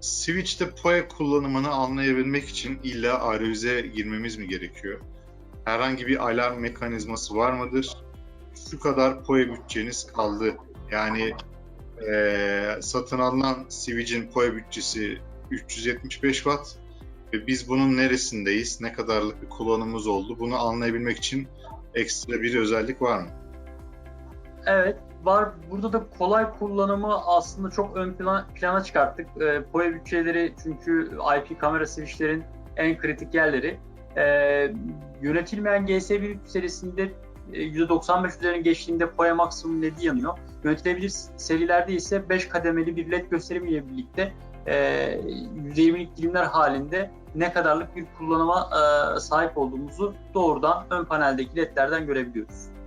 Switch'te PoE kullanımını anlayabilmek için illa arayüze girmemiz mi gerekiyor? Herhangi bir alarm mekanizması var mıdır? Şu kadar PoE bütçeniz kaldı. Yani eee, satın alınan Switch'in PoE bütçesi 375 Watt ve biz bunun neresindeyiz, ne kadarlık bir kullanımımız oldu bunu anlayabilmek için ekstra bir özellik var mı? Evet var. Burada da kolay kullanımı aslında çok ön plana, plana çıkarttık. E, PoE bütçeleri çünkü IP kamera switchlerin en kritik yerleri. E, yönetilmeyen GS1 serisinde e, %95 üzerine geçtiğinde PoE maksimum LED'i yanıyor. Yönetilebilir serilerde ise 5 kademeli bir LED gösterimiyle birlikte e, %20'lik dilimler halinde ne kadarlık bir kullanıma e, sahip olduğumuzu doğrudan ön paneldeki LED'lerden görebiliyoruz.